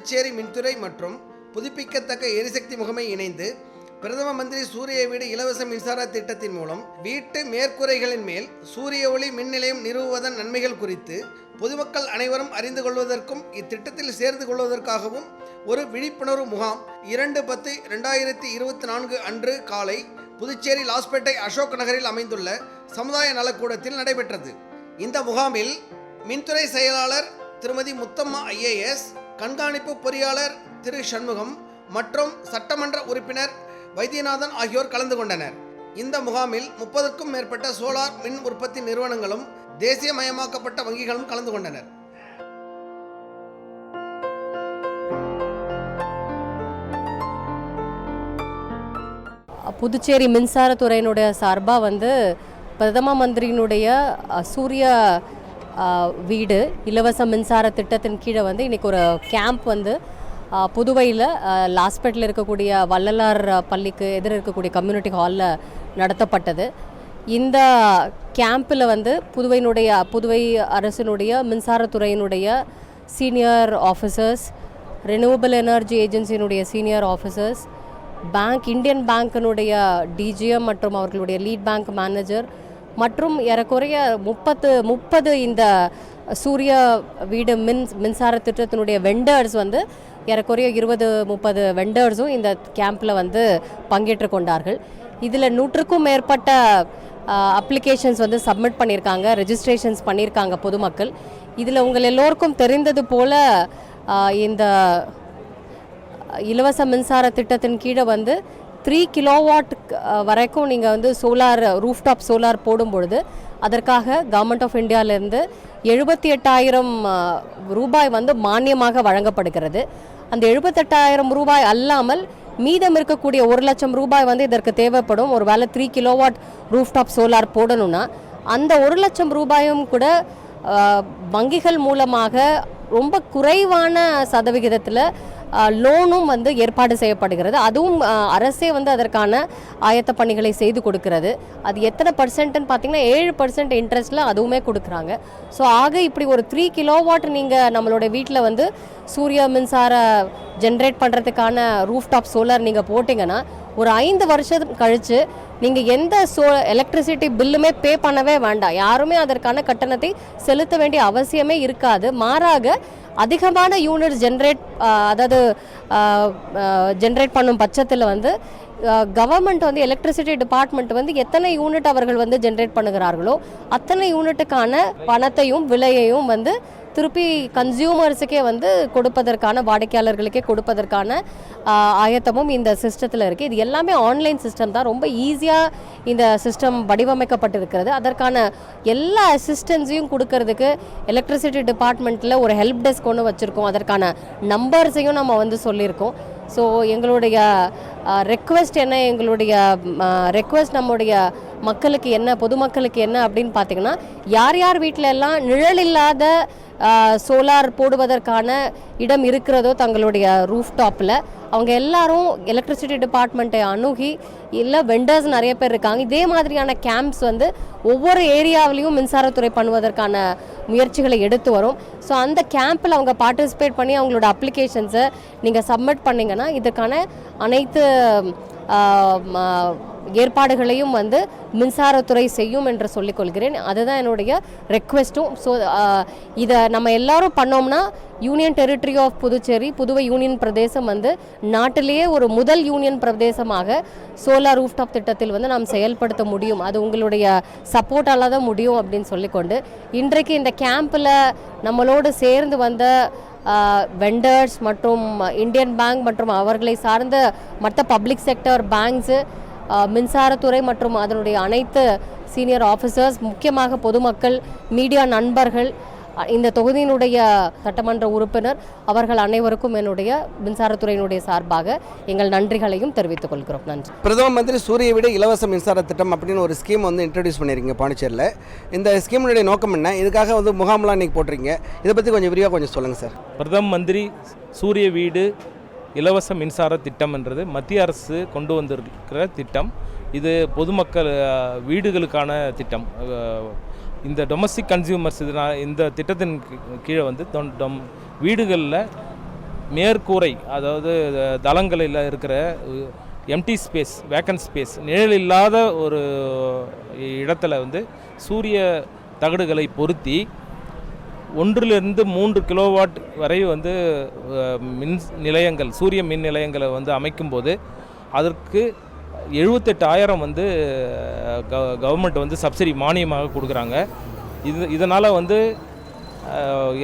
புதுச்சேரி மின்துறை மற்றும் புதுப்பிக்கத்தக்க எரிசக்தி முகமை இணைந்து பிரதம மந்திரி சூரிய வீடு இலவச மின்சார திட்டத்தின் மூலம் வீட்டு மேற்கூரைகளின் மேல் சூரிய ஒளி மின் நிலையம் நிறுவுவதன் நன்மைகள் குறித்து பொதுமக்கள் அனைவரும் அறிந்து கொள்வதற்கும் இத்திட்டத்தில் சேர்ந்து கொள்வதற்காகவும் ஒரு விழிப்புணர்வு முகாம் இரண்டு பத்து ரெண்டாயிரத்தி இருபத்தி நான்கு அன்று காலை புதுச்சேரி லாஸ்பேட்டை அசோக் நகரில் அமைந்துள்ள சமுதாய நலக்கூடத்தில் நடைபெற்றது. இந்த முகாமில் மின்துறை செயலாளர் திருமதி முத்தம்மா ஐஏஎஸ் கண்காணிப்பு பொறியாளர் திரு சண்முகம் மற்றும் சட்டமன்ற உறுப்பினர் வைத்தியநாதன் ஆகியோர் கலந்து கொண்டனர். இந்த முகாமில் முப்பதுக்கும் மேற்பட்ட சோலார் மின் உற்பத்தி நிறுவனங்களும் தேசியமயமாக்கப்பட்ட வங்கிகளும் கலந்து கொண்டனர். புதுச்சேரி மின்சாரத்துறையினுடைய சார்பாக வந்து பிரதம மந்திரியினுடைய சூரிய வீடு. இலவச மின்சார திட்டத்தின் கீழே வந்து இன்றைக்கி ஒரு கேம்ப் வந்து புதுவையில் லாஸ்பேட்டில் இருக்கக்கூடிய வள்ளலார் பள்ளிக்கு எதிர் இருக்கக்கூடிய கம்யூனிட்டி ஹாலில் நடத்தப்பட்டது. இந்த கேம்பில் வந்து புதுவையினுடைய புதுவை அரசினுடைய மின்சாரத்துறையினுடைய சீனியர் ஆஃபீஸர்ஸ் ரெனியூவபிள் எனர்ஜி ஏஜென்சியினுடைய சீனியர் ஆஃபீஸர்ஸ் பேங்க் இந்தியன் பேங்க்கினுடைய டிஜிஎம் மற்றும் அவர்களுடைய லீட் பேங்க் மேனேஜர் மற்றும் ஏறக்குறைய முப்பத்து முப்பது இந்த சூரிய வீடு மின் மின்சார திட்டத்தினுடைய வெண்டர்ஸ் வந்து ஏறக்குறைய இருபது முப்பது வெண்டர்ஸும் இந்த கேம்பில் வந்து பங்கேற்று கொண்டார்கள். இதில் நூற்றுக்கும் மேற்பட்ட அப்ளிகேஷன்ஸ் வந்து சப்மிட் பண்ணியிருக்காங்க ரெஜிஸ்ட்ரேஷன்ஸ் பண்ணியிருக்காங்க பொதுமக்கள். இதில் உங்கள் எல்லோருக்கும் தெரிந்தது போல் இந்த இலவச மின்சார திட்டத்தின் கீழே வந்து த்ரீ கிலோவாட் வரைக்கும் நீங்கள் வந்து சோலார் ரூஃப்டாப் சோலார் போடும்பொழுது அதற்காக கவர்மெண்ட் ஆஃப் இந்தியாவிலேருந்து எழுபத்தி எட்டாயிரம் ரூபாய் வந்து மானியமாக வழங்கப்படுகிறது. அந்த எழுபத்தெட்டாயிரம் ரூபாய் அல்லாமல் மீதம் இருக்கக்கூடிய ஒரு லட்சம் ரூபாய் வந்து இதற்கு தேவைப்படும். ஒரு வேளை த்ரீ கிலோவாட் ரூஃப்டாப் சோலார் போடணும்னா அந்த ஒரு லட்சம் ரூபாயும் கூட வங்கிகள் மூலமாக ரொம்ப குறைவான சதவிகிதத்தில் லோனும் வந்து ஏற்பாடு செய்யப்படுகிறது. அதுவும் அரசே வந்து அதற்கான ஆயத்த பணிகளை செய்து கொடுக்கிறது. அது எத்தனை பர்சன்ட்னு பார்த்தீங்கன்னா ஏழு பர்சன்ட் இன்ட்ரெஸ்ட்டில் அதுவுமே கொடுக்குறாங்க. ஸோ ஆக இப்படி ஒரு த்ரீ கிலோவாட் நீங்கள் நம்மளோட வீட்டில் வந்து சூரிய மின்சார ஜென்ரேட் பண்ணுறதுக்கான ரூஃப்டாப் சோலார் நீங்கள் போட்டிங்கன்னா ஒரு ஐந்து வருஷம் கழித்து நீங்கள் எந்த சோ எலக்ட்ரிசிட்டி பில்லுமே பே பண்ணவே வேண்டாம். யாருமே அதற்கான கட்டணத்தை செலுத்த வேண்டிய அவசியமே இருக்காது. மாறாக அதிகமான யூனிட் ஜென்ரேட் அதாவது ஜென்ரேட் பண்ணும் பட்சத்தில் வந்து கவர்மெண்ட் வந்து எலக்ட்ரிசிட்டி டிபார்ட்மெண்ட் வந்து எத்தனை யூனிட் அவர்கள் வந்து ஜென்ரேட் பண்ணுகிறார்களோ அத்தனை யூனிட்டுக்கான பணத்தையும் விலையையும் வந்து திருப்பி கன்சியூமர்ஸுக்கே வந்து கொடுப்பதற்கான வாடிக்கையாளர்களுக்கே கொடுப்பதற்கான ஆயத்தமும் இந்த சிஸ்டத்தில் இருக்குது இது எல்லாமே ஆன்லைன் சிஸ்டம் தான். ரொம்ப ஈஸியாக இந்த சிஸ்டம் வடிவமைக்கப்பட்டிருக்கிறது. அதற்கான எல்லா அசிஸ்டன்ஸையும் கொடுக்கறதுக்கு எலக்ட்ரிசிட்டி டிபார்ட்மெண்ட்டில் ஒரு ஹெல்ப் டெஸ்க் ஒன்று வச்சுருக்கோம். அதற்கான நம்பர்ஸையும் நம்ம வந்து சொல்லியிருக்கோம். ஸோ எங்களுடைய ரெக்வெஸ்ட் என்ன? எங்களுடைய ரெக்வெஸ்ட் நம்முடைய மக்களுக்கு என்ன பொதுமக்களுக்கு என்ன அப்படின்னு பார்த்தீங்கன்னா யார் யார் வீட்டில எல்லாம் நிழல் இல்லாத சோலார் போடுவதற்கான இடம் இருக்கிறதோ தங்களுடைய ரூஃப் டாப்பில் அவங்க எல்லாரும் எலக்ட்ரிசிட்டி டிபார்ட்மெண்ட்டை அணுகி இல்லை வெண்டர்ஸ் நிறைய பேர் இருக்காங்க. இதே மாதிரியான கேம்ப்ஸ் வந்து ஒவ்வொரு ஏரியாவிலையும் மின்சாரத்துறை பண்ணுவதற்கான முயற்சிகளை எடுத்து வரும். ஸோ அந்த கேம்பில் அவங்க பார்ட்டிசிபேட் பண்ணி அவங்களோட அப்ளிகேஷன்ஸை நீங்கள் சப்மிட் பண்ணிங்கன்னா இதுக்கான அனைத்து ஏற்பாடுகளையும் வந்து மின்சாரத்துறை செய்யும் என்று சொல்லிக்கொள்கிறேன். அதுதான் என்னுடைய ரெக்வெஸ்ட்டும் ஸோ இதை நம்ம எல்லாரும் பண்ணோம்னா union territory of Puducherry Puduvai union பிரதேசம் வந்து நாட்டிலேயே ஒரு முதல் யூனியன் பிரதேசமாக சோலார் ரூஃப்டாப் திட்டத்தில் வந்து நாம் செயல்படுத்த முடியும். அது உங்களுடைய சப்போர்ட்டால் தான் முடியும் அப்படின்னு சொல்லிக்கொண்டு இன்றைக்கு இந்த கேம்பில் நம்மளோடு சேர்ந்து வந்த வெண்டர்ஸ் மற்றும் இந்தியன் பேங்க் மற்றும் அவர்களை சார்ந்த மற்ற பப்ளிக் செக்டர் பேங்க்ஸு மின்சாரத்துறை மற்றும் அதனுடைய அனைத்து சீனியர் ஆஃபீஸர்ஸ் முக்கியமாக பொதுமக்கள் மீடியா நண்பர்கள் இந்த தொகுதியினுடைய சட்டமன்ற உறுப்பினர் அவர்கள் அனைவருக்கும் என்னுடைய மின்சாரத்துறையினுடைய சார்பாக எங்கள் நன்றிகளையும் தெரிவித்துக் கொள்கிறோம். நன்றி. பிரதம மந்திரி சூரிய வீடு இலவச மின்சார திட்டம் அப்படின்னு ஒரு ஸ்கீம் வந்து இன்ட்ரடியூஸ் பண்ணியிருக்கீங்க பாண்டிச்சேரியில். இந்த ஸ்கீமினுடைய நோக்கம் என்ன? இதுக்காக வந்து முகாம்லாம் இன்றைக்கி போட்டிருக்கீங்க. இதை பற்றி கொஞ்சம் விரிவாக கொஞ்சம் சொல்லுங்கள் சார் பிரதம மந்திரி சூரிய வீடு இலவச மின்சார திட்டம்ன்றது மத்திய அரசு கொண்டு வந்திருக்கிற திட்டம். இது பொதுமக்கள் வீடுகளுக்கான திட்டம். இந்த டொமஸ்டிக் கன்சியூமர்ஸ் இதனால் இந்த திட்டத்தின் கீ- கீழே வந்து தொன்- டொம் வீடுகளில் மேற்கூரை அதாவது தளங்களில் இருக்கிற எம்டி ஸ்பேஸ் வேக்கன்ட் ஸ்பேஸ் நிழல் இல்லாத ஒரு இடத்துல வந்து சூரிய தகடுகளை பொருத்தி ஒன்றிலிருந்து மூன்று கிலோவாட் வரை வந்து மின் நிலையங்கள் சூரிய மின் நிலையங்களை வந்து அமைக்கும்போது அதற்கு எழுபத்தெட்டாயிரம் வந்து கவர்மெண்ட் வந்து சப்சிடி மானியமாக கொடுக்குறாங்க. இது இதனால் வந்து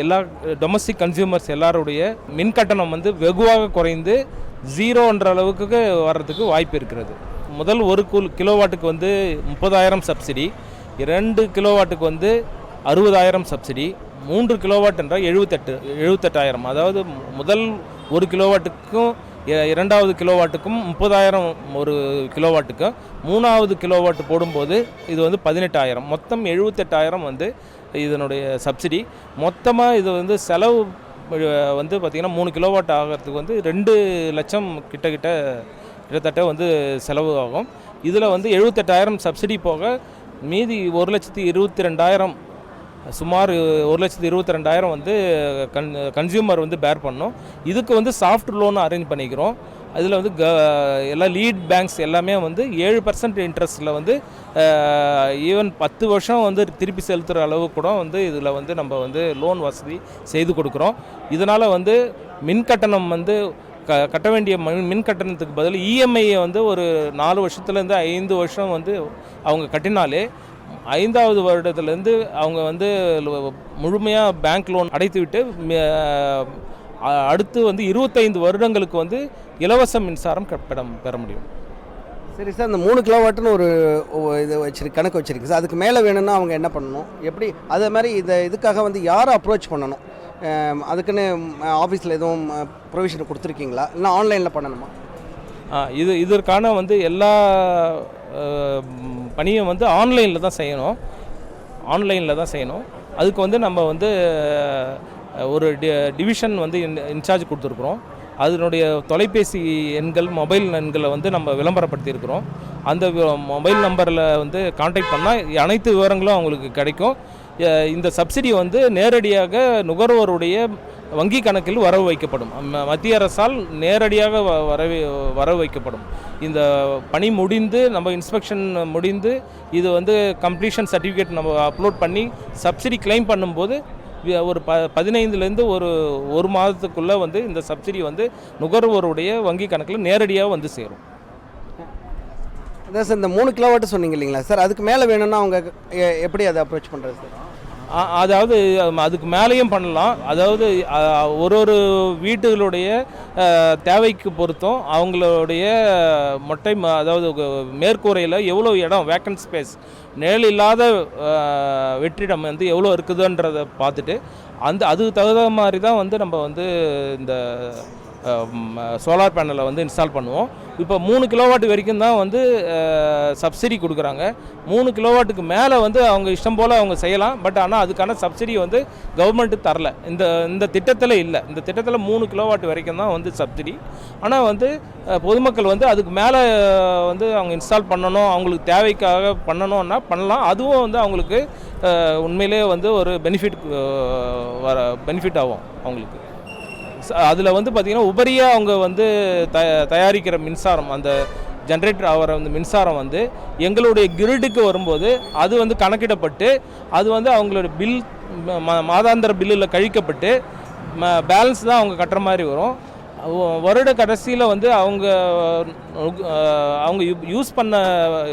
எல்லா டொமஸ்டிக் கன்சியூமர்ஸ் எல்லாருடைய மின் கட்டணம் வந்து வெகுவாக குறைந்து ஜீரோன்ற அளவுக்கு வர்றதுக்கு வாய்ப்பு இருக்கிறது. முதல் ஒரு குல் கிலோவாட்டுக்கு வந்து முப்பதாயிரம் சப்சிடி இரண்டு கிலோவாட்டுக்கு வந்து அறுபதாயிரம் சப்சிடி மூன்று கிலோவாட் என்றால் எழுபத்தெட்டு எழுபத்தெட்டாயிரம் அதாவது முதல் ஒரு கிலோவாட்டுக்கும் இரண்டாவது கிலோவாட்டுக்கும் முப்பதாயிரம் ஒரு கிலோவாட்டுக்கும் மூணாவது கிலோவாட் போடும்போது இது வந்து பதினெட்டாயிரம். மொத்தம் எழுபத்தெட்டாயிரம் வந்து இதனுடைய சப்சிடி. மொத்தமாக இது வந்து செலவு வந்து பார்த்திங்கன்னா மூணு கிலோவாட் ஆகிறதுக்கு வந்து ரெண்டு லட்சம் கிட்ட கிட்ட கிட்டத்தட்ட வந்து செலவு ஆகும். இதில் வந்து எழுபத்தெட்டாயிரம் சப்சிடி போக மீதி ஒரு லட்சத்தி இருபத்தி ரெண்டாயிரம் சுமார் ஒரு லட்சத்து இருபத்தி ரெண்டாயிரம் வந்து கன் கன்சியூமர் வந்து பேர் பண்ணோம். இதுக்கு வந்து சாஃப்ட் லோன் அரேஞ்ச் பண்ணிக்கிறோம். அதில் வந்து க எல்லா லீட் பேங்க்ஸ் எல்லாமே வந்து ஏழு பர்சன்ட் இன்ட்ரெஸ்ட்டில் வந்து ஈவன் பத்து வருஷம் வந்து திருப்பி செலுத்துகிற அளவு கூட வந்து இதில் வந்து நம்ம வந்து லோன் வசதி செய்து கொடுக்குறோம். இதனால் வந்து மின் கட்டணம் வந்து க கட்ட வேண்டிய மின் மின் கட்டணத்துக்கு பதில் இஎம்ஐயை வந்து ஒரு நாலு வருஷத்துலேருந்து ஐந்து வருஷம் வந்து அவங்க கட்டினாலே ஐந்தாவது வருடத்துலேருந்து அவங்க வந்து முழுமையாக பேங்க் லோன் அடைத்து விட்டு ம- அ- அடுத்து வந்து இருபத்தைந்து வருடங்களுக்கு வந்து இலவச மின்சாரம் பெற பெற முடியும். சரி சார் இந்த மூணு கிலோவாட்டுன்னு ஒரு இது வச்சிருக்கு கணக்கு வச்சிருக்கு சார். அதுக்கு மேலே வேணும்னா அவங்க என்ன பண்ணணும்? எப்படி? அதே மாதிரி இதை இதுக்காக வந்து யாரை அப்ரோச் பண்ணணும்? அதுக்குன்னு ஆஃபீஸில் எதுவும் ப்ரொவிஷன் கொடுத்துருக்கீங்களா? இல்லை ஆன்லைனில் பண்ணணுமா? இது இதற்கான வந்து எல்லா பணியை வந்து ஆன்லைனில் தான் செய்யணும். ஆன்லைனில் தான் செய்யணும். அதுக்கு வந்து நம்ம வந்து ஒரு டி டிவிஷன் வந்து இன் இன்சார்ஜ் கொடுத்துருக்குறோம். அதனுடைய தொலைபேசி எண்கள் மொபைல் எண்களை வந்து நம்ம விளம்பரப்படுத்தியிருக்கிறோம் அந்த வி- மொபைல் நம்பரில் வந்து காண்டாக்ட் பண்ணால் அனைத்து விவரங்களும் அவங்களுக்கு கிடைக்கும். இந்த சப்சிடி வந்து நேரடியாக நுகர்வோருடைய வங்கி கணக்கில் வரவு வைக்கப்படும். மத்திய அரசால் நேரடியாக வ- வரவு வரவு வைக்கப்படும். இந்த பணி முடிந்து நம்ம இன்ஸ்பெக்ஷன் முடிந்து இது வந்து கம்ப்ளீஷன் சர்டிஃபிகேட் நம்ம அப்லோட் பண்ணி சப்சிடி கிளைம் பண்ணும்போது ஒரு ப பதினைந்துலேருந்து ஒரு ஒரு மாதத்துக்குள்ளே வந்து இந்த சப்சிடி வந்து நுகர்வோருடைய வங்கி கணக்கில் நேரடியாக வந்து சேரும். அதான் சார் இந்த மூணு கிலோவாட்டு சொன்னீங்க இல்லைங்களா சார் அதுக்கு மேலே வேணும்னா அவங்க எ- எப்படி அதை அப்ரோச் பண்ணுறது சார்? அதாவது அதுக்கு மேலேயும் பண்ணலாம். அதாவது ஒரு ஒரு வீட்டுகளுடைய தேவைக்கு பொறுத்தும் அவங்களுடைய மொட்டை அதாவது மேற்கூரையில் எவ்வளோ இடம் வேக்கன்ட் ஸ்பேஸ் நிழல் இல்லாத வெற்றிடம் வந்து எவ்வளோ இருக்குதுன்றதை பார்த்துட்டு அந்த அதுக்கு தகுந்த மாதிரி தான் வந்து நம்ம வந்து இந்த சோலார் பேனலை வந்து இன்ஸ்டால் பண்ணுவோம். இப்போ மூணு கிலோவாட் வரைக்கும் தான் வந்து சப்சிடி கொடுக்குறாங்க. மூணு கிலோவாட்டுக்கு மேலே வந்து அவங்க இஷ்டம் போல் அவங்க செய்யலாம். பட் ஆனால் அதுக்கான சப்சிடி வந்து கவர்மெண்ட்டு தரல. இந்த இந்த திட்டத்தில் இல்லை. இந்த திட்டத்தில் மூணு கிலோவாட் வரைக்கும் தான் வந்து சப்சிடி ஆனால் வந்து பொதுமக்கள் வந்து அதுக்கு மேலே வந்து அவங்க இன்ஸ்டால் பண்ணணும். அவங்களுக்கு தேவைக்காக பண்ணணும்னா பண்ணலாம். அதுவும் வந்து அவங்களுக்கு உண்மையிலே வந்து ஒரு பெனிஃபிட் வர பெனிஃபிட் ஆகும் அவங்களுக்கு. அதில் வந்து பார்த்திங்கன்னா உபரியாக அவங்க வந்து த தயாரிக்கிற மின்சாரம் அந்த ஜென்ரேட்டர் ஆகிற அந்த மின்சாரம் வந்து எங்களுடைய கிரிடுக்கு வரும்போது அது வந்து கணக்கிடப்பட்டு அது வந்து அவங்களோட பில் மாதாந்திர பில்லில் கழிக்கப்பட்டு பேலன்ஸ் தான் அவங்க கட்டுற மாதிரி வரும். வருட கடைசியில் வந்து அவங்க அவங்க யூஸ் பண்ண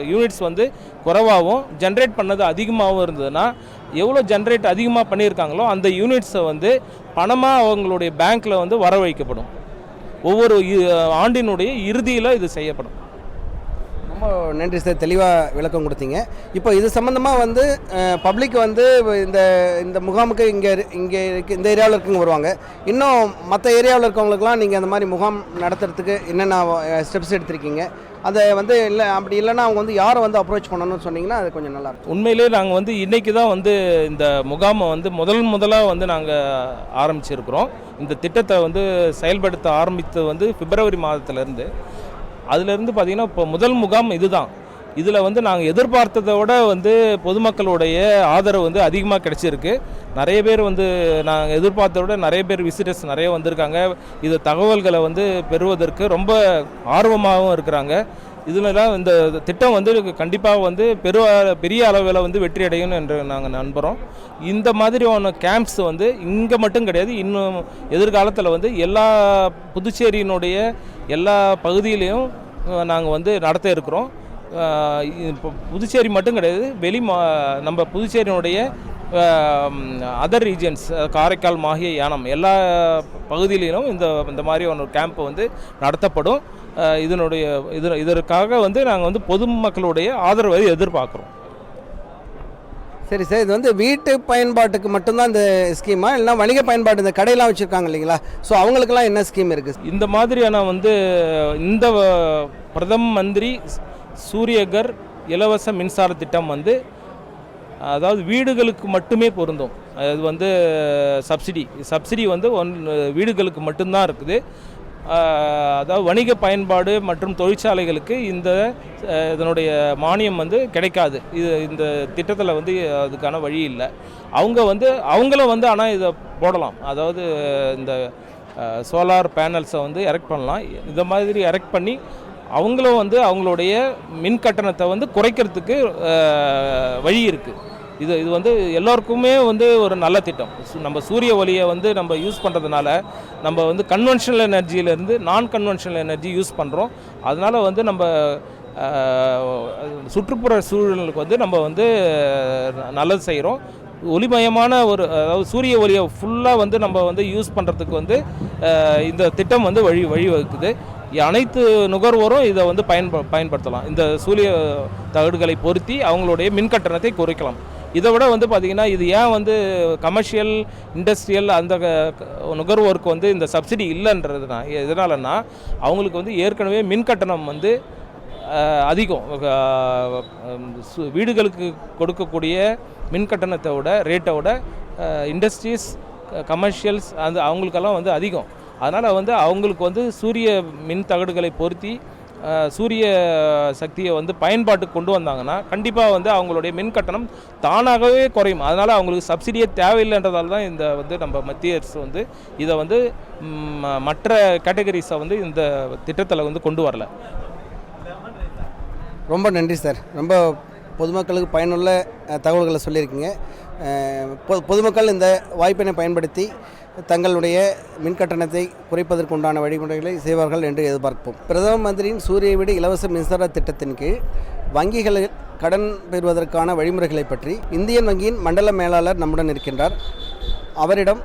யூனிட்ஸ் வந்து குறைவாகவும் ஜென்ரேட் பண்ணது அதிகமாகவும் இருந்ததுன்னா எவ்வளோ ஜென்ரேட் அதிகமாக பண்ணியிருக்காங்களோ அந்த யூனிட்ஸை வந்து பணமாக அவங்களுடைய பேங்க்கில் வந்து வர வைக்கப்படும் ஒவ்வொரு ஆண்டினுடைய இறுதியில் இது செய்யப்படும். ரொம்ப நன்றி சார். தெளிவாக விளக்கம் கொடுத்தீங்க. இப்போ இது சம்மந்தமாக வந்து பப்ளிக் வந்து இந்த இந்த முகாமுக்கு இங்கே இங்கே இருக்கு இந்த ஏரியாவில் இருக்கவங்க வருவாங்க. இன்னும் மற்ற ஏரியாவில் இருக்கவங்களுக்குலாம் நீங்கள் அந்த மாதிரி முகாம் நடத்துறதுக்கு என்னென்ன ஸ்டெப்ஸ் எடுத்திருக்கீங்க? அதை வந்து இல்லை அப்படி இல்லைன்னா அவங்க வந்து யாரை வந்து அப்ரோச் பண்ணணும்னு சொன்னீங்கன்னா அது கொஞ்சம் நல்லா இருக்கும். உண்மையிலே நாங்கள் வந்து இன்றைக்கி தான் வந்து இந்த முகாமை வந்து முதல் முதலாக வந்து நாங்கள் ஆரம்பிச்சிருக்கிறோம். இந்த திட்டத்தை வந்து செயல்படுத்த ஆரம்பித்து வந்து பிப்ரவரி மாதத்துலேருந்து. அதுலேருந்து பார்த்திங்கன்னா இப்போ முதல் முகாம் இதுதான். இதில் வந்து நாங்கள் எதிர்பார்த்ததை விட வந்து பொதுமக்களுடைய ஆதரவு வந்து அதிகமாக கிடைச்சிருக்கு. நிறைய பேர் வந்து நாங்கள் எதிர்பார்த்ததை விட நிறைய பேர் விசிட்டர்ஸ் நிறைய வந்திருக்காங்க. இது தகவல்களை வந்து பெறுவதற்கு ரொம்ப ஆர்வமாகவும் இருக்கிறாங்க. இதுலலாம் இந்த திட்டம் வந்து கண்டிப்பாக வந்து பெரு பெரிய அளவில் வந்து வெற்றி அடையும் என்று நாங்கள் நம்புகிறோம். இந்த மாதிரியான கேம்ப்ஸ் வந்து இங்கே மட்டும் கிடையாது இன்னும் எதிர்காலத்தில் வந்து எல்லா புதுச்சேரியினுடைய எல்லா பகுதியிலையும் நாங்கள் வந்து நடத்த இருக்கிறோம். இப்போ புதுச்சேரி மட்டும் கிடையாது வெளி மா நம்ம புதுச்சேரியினுடைய அதர் ரீஜன்ஸ் காரைக்கால் மாஹே யானம் எல்லா பகுதியிலும் இந்த இந்த மாதிரி ஒரு கேம்ப் வந்து நடத்தப்படும். இதனுடைய இது இதற்காக வந்து நாங்கள் வந்து பொதுமக்களுடைய ஆதரவை எதிர்பார்க்குறோம். சரி சார் இது வந்து வீட்டு பயன்பாட்டுக்கு மட்டும்தான் இந்த ஸ்கீமா இல்லைனா வணிக பயன்பாடு இந்த கடையெல்லாம் வச்சுருக்காங்க இல்லைங்களா? ஸோ அவங்களுக்கெல்லாம் என்ன ஸ்கீம் இருக்குது இந்த மாதிரியான வந்து இந்த பிரதம மந்திரி சூரியகர் இலவச மின்சார திட்டம் வந்து அதாவது வீடுகளுக்கு மட்டுமே பொருந்தும். அது வந்து சப்சிடி. சப்சிடி வந்து ஒன் வீடுகளுக்கு மட்டும்தான் இருக்குது. அதாவது வணிக பயன்பாடு மற்றும் தொழிற்சாலைகளுக்கு இந்த இதனுடைய மானியம் வந்து கிடைக்காது. இது இந்த திட்டத்தில் வந்து அதுக்கான வழி இல்லை. அவங்க வந்து அவங்களும் வந்து ஆனால் இதை போடலாம். அதாவது இந்த சோலார் பேனல்ஸை வந்து எரெக்ட் பண்ணலாம். இந்த மாதிரி எரெக்ட் பண்ணி அவங்களும் வந்து அவங்களுடைய மின் கட்டணத்தை வந்து குறைக்கிறதுக்கு வழி இருக்குது இது இது வந்து எல்லோருக்குமே வந்து ஒரு நல்ல திட்டம். சு- நம்ம சூரிய ஒளியை வந்து நம்ம யூஸ் பண்ணுறதுனால நம்ம வந்து கன்வென்ஷனல் எனர்ஜியிலேருந்து நான் கன்வென்ஷனல் எனர்ஜி யூஸ் பண்ணுறோம் அதனால் வந்து நம்ம சுற்றுப்புற சூழலுக்கு வந்து நம்ம வந்து நல்லது செய்கிறோம் ஒளிமயமான ஒரு அதாவது சூரிய ஒளியை ஃபுல்லாக வந்து நம்ம வந்து யூஸ் பண்ணுறதுக்கு வந்து இந்த திட்டம் வந்து வழி வழிவகுக்குது. அனைத்து நுகர்வோரும் இதை வந்து பயன்ப பயன்படுத்தலாம். இந்த சூரிய தகடுகளை பொருத்தி அவங்களுடைய மின் கட்டணத்தை குறைக்கலாம். இதை விட வந்து பார்த்திங்கன்னா இது ஏன் வந்து கமர்ஷியல் இண்டஸ்ட்ரியல் அந்த க- நுகர்வோருக்கு வந்து இந்த சப்சிடி இல்லைன்றதுனா எதனாலன்னா அவங்களுக்கு வந்து ஏற்கனவே மின் கட்டணம் வந்து அதிகம். சு- வீடுகளுக்கு கொடுக்கக்கூடிய மின் கட்டணத்தை விட ரேட்டை விட இண்டஸ்ட்ரீஸ் கமர்ஷியல்ஸ் அந்த அவங்களுக்கெல்லாம் வந்து அதிகம். அதனால் வந்து அவங்களுக்கு வந்து சூரிய மின் தகடுகளை பொருத்தி சூரிய சக்தியை வந்து பயன்பாட்டுக்கு கொண்டு வந்தாங்கன்னா கண்டிப்பாக வந்து அவங்களுடைய மின் கட்டணம் தானாகவே குறையும். அதனால் அவங்களுக்கு சப்சிடியே தேவையில்லைன்றதால தான் இந்த வந்து நம்ம மத்திய அரசு வந்து இதை வந்து மற்ற கேட்டகரிஸை வந்து இந்த திட்டத்தில் வந்து கொண்டு வரல. ரொம்ப நன்றி சார். ரொம்ப பொதுமக்களுக்கு பயனுள்ள தகவல்களை சொல்லியிருக்கீங்க. பொதுமக்கள் இந்த வாய்ப்பினை பயன்படுத்தி தங்களுடைய மின் கட்டணத்தை வழிமுறைகளை செய்வார்கள் என்று எதிர்பார்ப்போம். பிரதம மந்திரியின் சூரிய வீடு இலவச மின்சார திட்டத்தின் கீழ் வங்கிகளில் கடன் பெறுவதற்கான வழிமுறைகளை பற்றி இந்தியன் வங்கியின் மண்டல மேலாளர் நம்முடன் இருக்கின்றார். அவரிடம்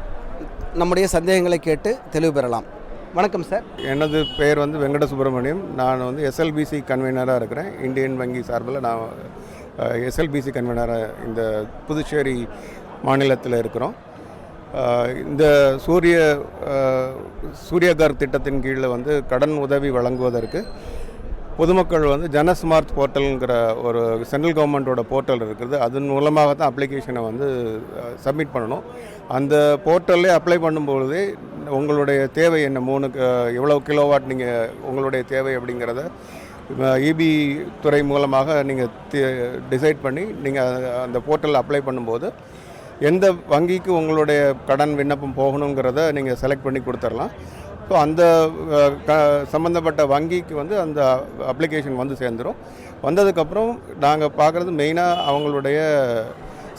நம்முடைய சந்தேகங்களை கேட்டு தெளிவு பெறலாம். வணக்கம் சார். எனது பெயர் வந்து வெங்கட சுப்பிரமணியம் நான் வந்து எஸ்எல்பிசி கன்வீனராக இருக்கிறேன். இந்தியன் வங்கி சார்பில் நான் எஸ்எல்பிசி கன்வீனராக இந்த புதுச்சேரி மாநிலத்தில் இருக்கிறோம். இந்த சூரிய சூரியகார் திட்டத்தின் கீழே வந்து கடன் உதவி வழங்குவதற்கு பொதுமக்கள் வந்து ஜனஸ்மார்ட் போர்ட்டலுங்கிற ஒரு சென்ட்ரல் கவர்மெண்ட்டோட போர்ட்டல் இருக்குது. அதன் மூலமாக தான் அப்ளிகேஷனை வந்து சப்மிட் பண்ணணும். அந்த போர்ட்டல்லே அப்ளை பண்ணும்பொழுதே உங்களுடைய தேவை என்ன? மூணு எவ்வளோ கிலோவாட் நீங்கள் உங்களுடைய தேவை அப்படிங்கிறத இபி துறை மூலமாக நீங்கள் டிசைட் பண்ணி நீங்கள் அந்த போர்ட்டலில் அப்ளை பண்ணும்போது எந்த வங்கிக்கு உங்களுடைய கடன் விண்ணப்பம் போகணுங்கிறத நீங்கள் செலக்ட் பண்ணி கொடுத்துடலாம். ஸோ அந்த க சம்மந்தப்பட்ட வங்கிக்கு வந்து அந்த அப்ளிகேஷன் வந்து சேர்ந்துடும் வந்ததுக்கப்புறம் நாங்கள் பார்க்குறது மெயினாக அவங்களுடைய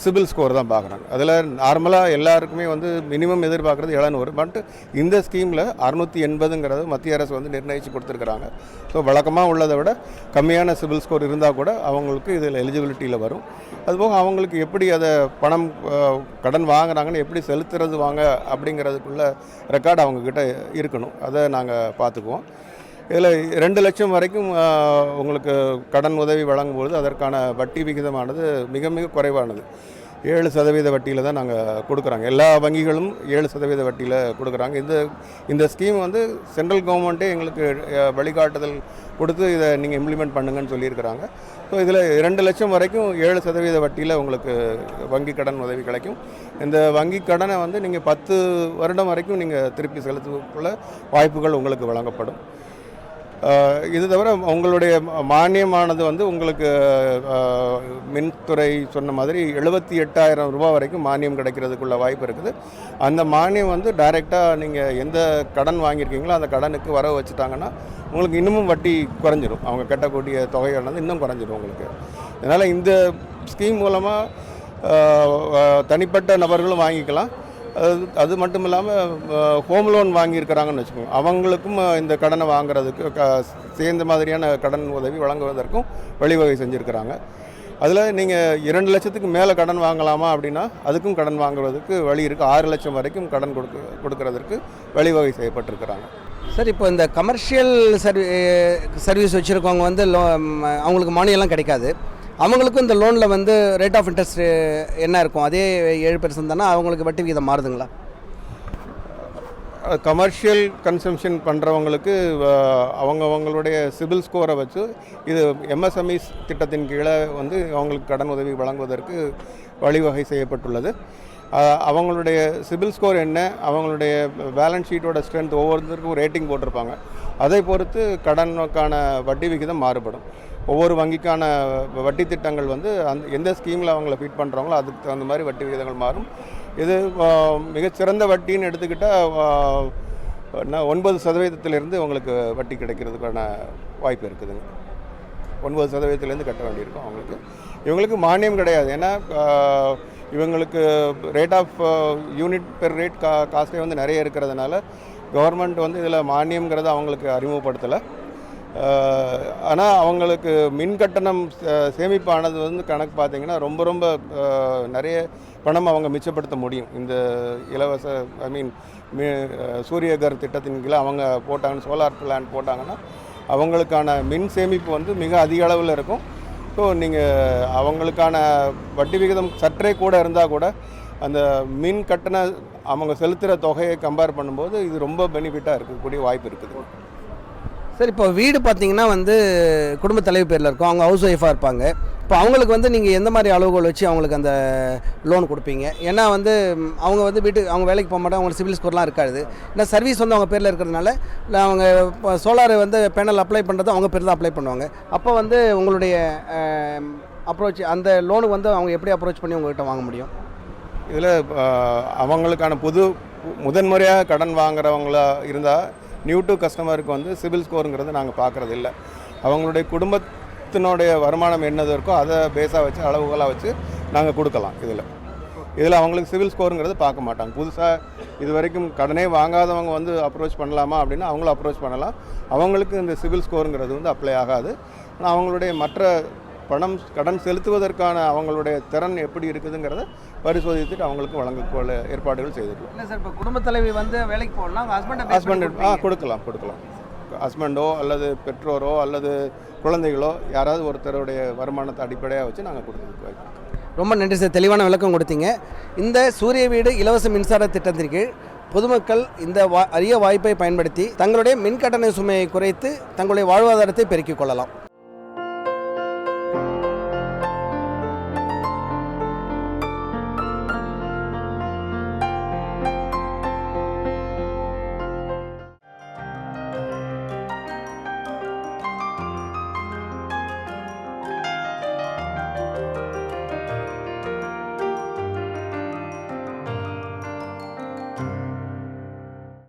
சிபில் ஸ்கோர் தான் பார்க்குறாங்க. அதில் நார்மலாக எல்லாருக்குமே வந்து மினிமம் எதிர்பார்க்குறது எழுநூறு. பட் இந்த ஸ்கீமில் அறுநூற்றி எண்பதுங்கிறது மத்திய அரசு வந்து நிர்ணயித்து கொடுத்துருக்குறாங்க. ஸோ வழக்கமாக உள்ளதை விட கம்மியான சிபில் ஸ்கோர் இருந்தால் கூட அவங்களுக்கு இதில் எலிஜிபிலிட்டியில் வரும். அதுபோக அவங்களுக்கு எப்படி அதை பணம் கடன் வாங்குறாங்கன்னு எப்படி செலுத்துறது வாங்க அப்படிங்கிறதுக்குள்ள ரெக்கார்டு அவங்கக்கிட்ட இருக்கணும். அதை நாங்கள் பார்த்துக்குவோம். இதில் ரெண்டு லட்சம் வரைக்கும் உங்களுக்கு கடன் உதவி வழங்கும்பொழுது அதற்கான வட்டி விகிதமானது மிக மிக குறைவானது. ஏழு சதவீத வட்டியில் தான் நாங்கள் கொடுக்குறாங்க. எல்லா வங்கிகளும் ஏழு சதவீத வட்டியில் கொடுக்குறாங்க. இந்த இந்த ஸ்கீம் வந்து சென்ட்ரல் கவர்மெண்ட்டே எங்களுக்கு வழிகாட்டுதல் கொடுத்து இதை நீங்கள் இம்ப்ளிமெண்ட் பண்ணுங்கன்னு சொல்லியிருக்கிறாங்க. ஸோ இதில் ரெண்டு லட்சம் வரைக்கும் ஏழு சதவீத வட்டியில் உங்களுக்கு வங்கி கடன் உதவி கிடைக்கும். இந்த வங்கி கடனை வந்து நீங்கள் பத்து வருடம் வரைக்கும் நீங்கள் திருப்பி செலுத்துவதற்குள்ள வாய்ப்புகள் உங்களுக்கு வழங்கப்படும். இது தவிர உங்களுடைய மானியமானது வந்து உங்களுக்கு மின்துறை சொன்ன மாதிரி எழுபத்தி எட்டாயிரம் ரூபாய் வரைக்கும் மானியம் கிடைக்கிறதுக்குள்ள வாய்ப்பு இருக்குது. அந்த மானியம் வந்து டைரெக்டாக நீங்கள் எந்த கடன் வாங்கியிருக்கீங்களோ அந்த கடனுக்கு வர வச்சுட்டாங்கன்னா உங்களுக்கு இன்னமும் வட்டி குறைஞ்சிரும். அவங்க கட்டக்கூடிய தொகையானது இன்னும் குறைஞ்சிரும் உங்களுக்கு. அதனால் இந்த ஸ்கீம் மூலமாக தனிப்பட்ட நபர்களும் வாங்கிக்கலாம். அது அது மட்டும் இல்லாமல் ஹோம் லோன் வாங்கியிருக்கிறாங்கன்னு வச்சுக்கோங்க. அவங்களுக்கும் இந்த கடனை வாங்குறதுக்கு க சேர்ந்த மாதிரியான கடன் உதவி வழங்குவதற்கும் வழிவகை செஞ்சுருக்கிறாங்க. அதில் நீங்கள் இரண்டு லட்சத்துக்கு மேலே கடன் வாங்கலாமா அப்படின்னா அதுக்கும் கடன் வாங்குறதுக்கு வழி இருக்குது ஆறு லட்சம் வரைக்கும் கடன் கொடுக்க கொடுக்கறதற்கு வழிவகை செய்யப்பட்டிருக்கிறாங்க. சார் இப்போ இந்த கமர்ஷியல் சர்வீ சர்வீஸ் வச்சுருக்கவங்க வந்து லோ அவங்களுக்கு மானியம்லாம் கிடைக்காது. அவங்களுக்கும் இந்த லோனில் வந்து ரேட் ஆஃப் இன்ட்ரெஸ்ட் என்ன இருக்கும்? அதே ஏழு பெர்சன்ட் தானே அவங்களுக்கு வட்டி விகிதம் மாறுதுங்களா? கமர்ஷியல் கன்சம்ஷன் பண்ணுறவங்களுக்கு அவங்கவங்களுடைய சிபில் ஸ்கோரை வச்சு இது எம்எஸ்எம்இஸ் திட்டத்தின் கீழே வந்து அவங்களுக்கு கடன் உதவி வழங்குவதற்கு வழிவகை செய்யப்பட்டுள்ளது. அவங்களுடைய சிபில் ஸ்கோர் என்ன? அவங்களுடைய பேலன்ஸ் ஷீட்டோட ஸ்ட்ரென்த் ஒவ்வொருத்தருக்கும் ரேட்டிங் போட்டிருப்பாங்க. அதை பொறுத்து கடனுக்கான வட்டி விகிதம் மாறுபடும். ஒவ்வொரு வங்கிக்கான வட்டி திட்டங்கள் வந்து அந்த எந்த ஸ்கீமில் அவங்கள ஃபிட் பண்ணுறாங்களோ அதுக்கு தகுந்த மாதிரி வட்டி விகிதங்கள் மாறும். இது மிகச்சிறந்த வட்டின்னு எடுத்துக்கிட்டால் ஒன்பது சதவீதத்திலிருந்து உங்களுக்கு வட்டி கிடைக்கிறதுக்கான வாய்ப்பு இருக்குதுங்க ஒன்பது சதவீதத்துலேருந்து கட்ட வேண்டியிருக்கும் அவங்களுக்கு. இவங்களுக்கு மானியம் கிடையாது. ஏன்னா இவங்களுக்கு rate of unit per rate கா காஸ்ட்டே வந்து நிறைய இருக்கிறதுனால கவர்மெண்ட் வந்து இதில் மானியங்கிறத அவங்களுக்கு அறிமுகப்படுத்தலை. ஆனால் அவங்களுக்கு மின் கட்டணம் சே- சேமிப்பானது வந்து கணக்கு பார்த்திங்கன்னா ரொம்ப ரொம்ப நிறைய பணம் அவங்க மிச்சப்படுத்த முடியும். இந்த இலவச ஐ மீன் சூரியகர் திட்டத்தின் கீழே அவங்க போட்டாங்கன்னு சோலார் பிளான் போட்டாங்கன்னா அவங்களுக்கான மின் சேமிப்பு வந்து மிக அதிக அளவில் இருக்கும். ஸோ நீங்கள் அவங்களுக்கான வட்டி விகிதம் சற்றே கூட இருந்தால் கூட அந்த மின் கட்டண அவங்க செலுத்துகிற தொகையை கம்பேர் பண்ணும்போது இது ரொம்ப பெனிஃபிட்டாக இருக்கக்கூடிய வாய்ப்பு இருக்குது. சார் இப்போ வீடு பார்த்தீங்கன்னா வந்து குடும்ப தலைவி பேரில் இருக்கும். அவங்க ஹவுஸ் ஒய்ஃபாக இருப்பாங்க. இப்போ அவங்களுக்கு வந்து நீங்கள் எந்த மாதிரி அளவுகோல் வச்சு அவங்களுக்கு அந்த லோன் கொடுப்பீங்க? ஏன்னா வந்து அவங்க வந்து வீட்டு அவங்க வேலைக்கு போக மாட்டாங்க. அவங்களுக்கு சிவில் ஸ்கோர்லாம் இருக்காது. ஏன்னா சர்வீஸ் வந்து அவங்க பேரில் இருக்கிறதுனால இல்லை அவங்க இப்போ சோலார் வந்து பேனல் அப்ளை பண்ணுறது அவங்க பேர் தான் அப்ளை பண்ணுவாங்க. அப்போ வந்து உங்களுடைய அப்ரோச் அந்த லோனுக்கு வந்து அவங்க எப்படி அப்ரோச் பண்ணி உங்கள்கிட்ட வாங்க முடியும்? இதில் அவங்களுக்கான புது முதன்முறையாக கடன் வாங்குறவங்களா இருந்தால் நியூ டு கஸ்டமருக்கு வந்து சிபில் ஸ்கோருங்கிறது நாங்கள் பார்க்குறது இல்லை அவங்களுடைய குடும்பத்தினுடைய வருமானம் என்னது இருக்கோ அதை பேஸாக வச்சு அளவுகளாக வச்சு நாங்கள் கொடுக்கலாம் இதில். இதில் அவங்களுக்கு சிவில் ஸ்கோருங்கிறது பார்க்க மாட்டாங்க. புதுசாக இது வரைக்கும் கடனே வாங்காதவங்க வந்து அப்ரோச் பண்ணலாமா அப்படின்னா அவங்களும் அப்ரோச் பண்ணலாம். அவங்களுக்கு இந்த சிவில் ஸ்கோருங்கிறது வந்து அப்ளை ஆகாது. ஆனால் அவங்களுடைய மற்ற பணம் கடன் செலுத்துவதற்கான அவங்களுடைய திறன் எப்படி இருக்குதுங்கிறத பரிசோதித்துட்டு அவங்களுக்கு வழங்கக்கூடிய ஏற்பாடுகள் செய்திருக்கோம் இல்லை சார் இப்போ குடும்ப தலைவி வந்து வேலைக்கு போகலாம் ஹஸ்பண்டை ஹஸ்பண்ட் ஆ கொடுக்கலாம் கொடுக்கலாம். ஹஸ்பண்டோ அல்லது பெற்றோரோ அல்லது குழந்தைகளோ யாராவது ஒருத்தருடைய வருமானத்தை அடிப்படையாக வச்சு நாங்கள் கொடுத்துருக்கோம். ரொம்ப நன்றி சார் தெளிவான விளக்கம் கொடுத்தீங்க. இந்த சூரிய வீடு இலவச மின்சார திட்டத்தின் கீழ் பொதுமக்கள் இந்த வா அரிய வாய்ப்பை பயன்படுத்தி தங்களுடைய மின் கட்டண சுமையை குறைத்து தங்களுடைய வாழ்வாதாரத்தை பெருக்கிக் கொள்ளலாம்.